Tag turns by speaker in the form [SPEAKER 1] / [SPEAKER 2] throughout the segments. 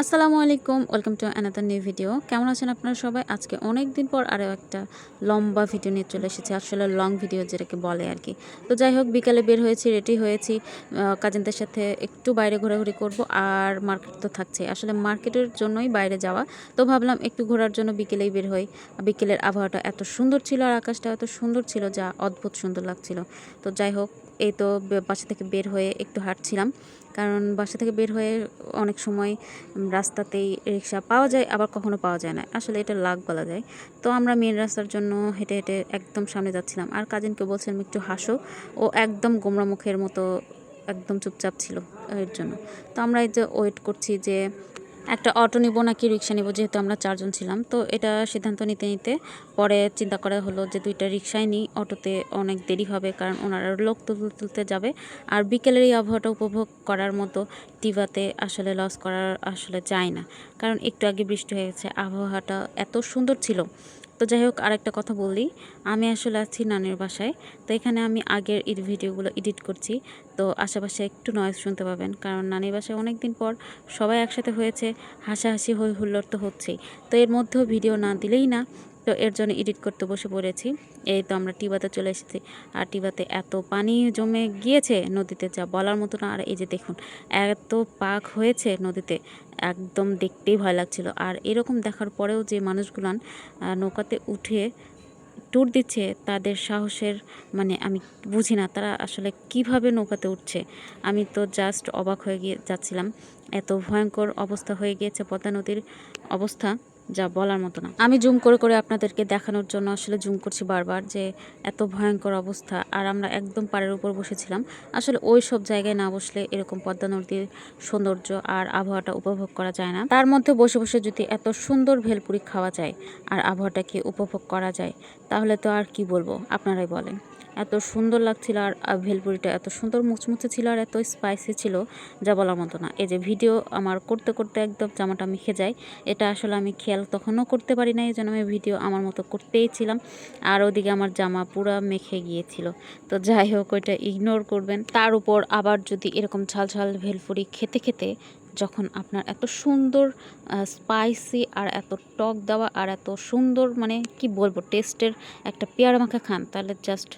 [SPEAKER 1] আসসালামু আলাইকুম, welcome to another new video কেমন আছেন আপনারা সবাই? আজকে অনেক দিন পর আরও একটা লম্বা ভিডিও নিয়ে চলে এসেছি, আসলে লং ভিডিও যেটাকে বলে আর কি। তো যাই হোক, বিকালে বের হয়েছি রেডি হয়েছি। কাজিনদের সাথে একটু বাইরে ঘোরাঘুরি করব আর মার্কেট তো থাকছে আসলে মার্কেটের জন্যই বাইরে যাওয়া। তো ভাবলাম একটু ঘোরার জন্য বিকেলেই বের হই। বিকেলের আবহাওয়াটা এত সুন্দর ছিল আর আকাশটা এত সুন্দর ছিল যা অদ্ভুত সুন্দর লাগছিল। তো যাই হোক এই তো বাসা থেকে বের হয়ে একটু হাঁটছিলাম। কারণ বাসা থেকে বের হয়ে অনেক সময় রাস্তাতেই রিক্সা পাওয়া যায়, আবার কখনো পাওয়া যায় না। আসলে এটা লাগ বলা যায়। তো আমরা মেন রাস্তার জন্য হেঁটে হেঁটে একদম সামনে যাচ্ছিলাম। আর কাজিনকে বলছিলাম, একটু হাসো। ও একদম গোমরা মুখের মতো একদম চুপচাপ ছিল এর জন্য। তো আমরা এই যে ওয়েট করছি যে একটা অটো নিবো নাকি রিক্সা নিবো, যেহেতু আমরা চারজন ছিলাম, তো এটা সিদ্ধান্ত নিতে নিতে পরে চিন্তা করা হলো যে দুইটা রিক্সায় নিই অটোতে অনেক দেরি হবে কারণ ওনারা লোক তুলতে তুলতে যাবে। আর বিকেলের এই আবহাওয়াটা উপভোগ করার মতো টিভাতে আসলে লস করার আসলে যায় না, কারণ একটু আগে বৃষ্টি হয়ে গেছে, আবহাওয়াটা এত সুন্দর ছিল তো যাই হোক, আরেকটা কথা বলি। আমি আসলে আছি নানির বাসায়, তো এখানে আমি আগের ঈদ ভিডিওগুলো এডিট করছি। তো আশেপাশে একটু নয়েজ শুনতে পাবেন, কারণ নানির বাসায় অনেক দিন পর সবাই একসাথে হয়েছে, হাসাহাসি হই হুল্লোড় তো হচ্ছেই। তো এর মধ্যেও ভিডিও না দিলেই না তো এর জন্য এডিট করতে বসে পড়েছি। এই তো আমরা টিবাতে চলে এসেছি। আর টিবাতে এত পানি জমে গিয়েছে নদীতে, যা বলার মতো না। আর এই যে দেখুন, এত পাক হয়েছে নদীতে। একদম দেখতেই ভয় লাগছিল। আর এরকম দেখার পরেও যে মানুষগুলান নৌকাতে উঠে ট্যুর দিচ্ছে, তাদের সাহসের মানে আমি বুঝি না, তারা আসলে কীভাবে নৌকাতে উঠছে? আমি তো জাস্ট অবাক হয়ে গিয়ে যাচ্ছিলাম। এত ভয়ঙ্কর অবস্থা হয়ে গিয়েছে পদ্মা নদীর অবস্থা। যা বলার মতো না। আমি জুম করে করে আপনাদেরকে দেখানোর জন্য আসলে জুম করছি বারবার যে এত ভয়ঙ্কর অবস্থা আর আমরা একদম পাড়ের উপর বসেছিলাম। আসলে ওই সব জায়গায় না বসলে এরকম পদ্মা নদীর সৌন্দর্য আর আবহাওয়াটা উপভোগ করা যায় না। তার মধ্যে বসে বসে যদি এত সুন্দর ভেলপুরি খাওয়া যায় আর আবহাওয়াটাকে উপভোগ করা যায়, তাহলে তো আর কি বলব? আপনারাই বলেন। এত সুন্দর লাগছিল আর ভেলপুরিটা এত সুন্দর মুচমুচে ছিল আর এত স্পাইসি ছিল, যা বলার মতো না। এই যে ভিডিও আমার করতে করতে একদম জামাটা মেখে যায়, এটা আসলে আমি খেয়াল তখনও করতে পারি না এই জন্য আমি ভিডিও আমার মতো করতেই ছিলাম। আর ওদিকে আমার জামা পুরো মেখে গিয়েছিল। তো যাই হোক, ওইটা ইগনোর করবেন। তার উপর আবার যদি এরকম ঝাল ঝাল ভেলপুরি খেতে খেতে যখন আপনার এত সুন্দর স্পাইসি আর এত টক দেওয়া আর এত সুন্দর মানে কি বলব টেস্টের একটা পেয়ারা মাখা খান, তাহলে জাস্ট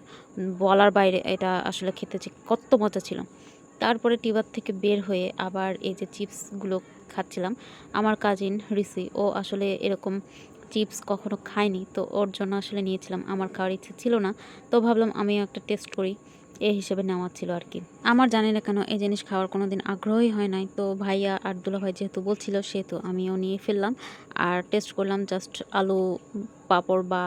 [SPEAKER 1] বলার বাইরে এটা আসলে খেতে যে কত মজা ছিল। তারপরে টিবার থেকে বের হয়ে আবার এই যে চিপসগুলো খাচ্ছিলাম, আমার কাজিন রিসি ও আসলে এরকম চিপস কখনো খাইনি, তো ওর জন্য আসলে নিয়েছিলাম। আমার খাওয়ার ইচ্ছে ছিল না, তো ভাবলাম আমিও একটা টেস্ট করি। এ হিসেবে নেওয়া ছিল আর কি। আমার জানি না কেন এই জিনিস খাওয়ার কোনো দিন আগ্রহই হয় নাই, তো ভাইয়া আর দুলা ভাই যেহেতু বলছিল, সেহেতু আমিও নিয়ে ফেললাম। আর টেস্ট করলাম জাস্ট আলু, পাপড় বা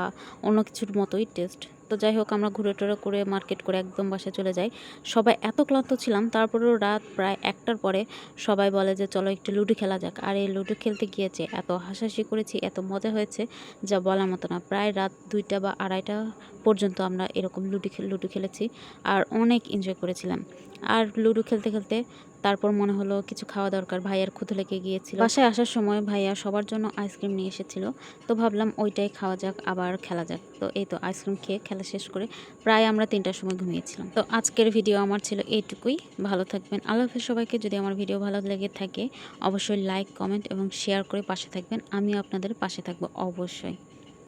[SPEAKER 1] অন্য কিছুর মতোই টেস্ট তো যাই হোক, আমরা ঘুরে টুরে করে মার্কেট করে একদম বাসায় চলে যাই। সবাই এত ক্লান্ত ছিলাম, তারপরেও রাত প্রায় একটার পরে সবাই বলে যে, চলো একটু লুডো খেলা যাক। আর এই লুডো খেলতে গিয়েছে, এত হাসাহাসি করেছি, এত মজা হয়েছে, যা বলার মতো না। প্রায় রাত দুইটা বা আড়াইটা পর্যন্ত আমরা এরকম লুডো লুডো খেলেছি, আর অনেক এনজয় করেছিলাম। আর লুডো খেলতে খেলতে তারপর মনে হলো কিছু খাওয়া দরকার। ভাইয়ার ক্ষুধে লেগে গিয়েছিল। বাসায় আসার সময় ভাইয়া সবার জন্য আইসক্রিম নিয়ে এসেছিল। তো ভাবলাম ওইটাই খাওয়া যাক, আবার খেলা যাক। তো এই তো আইসক্রিম খেয়ে খেলা শেষ করে প্রায় আমরা তিনটার সময় ঘুমিয়েছিলাম। তো আজকের ভিডিও আমার ছিল এইটুকুই। ভালো থাকবেন। আল্লাহ হাফেজ সবাইকে। যদি আমার ভিডিও ভালো লেগে থাকে, অবশ্যই লাইক, কমেন্ট এবং শেয়ার করে পাশে থাকবেন। আমিও আপনাদের পাশে থাকব অবশ্যই।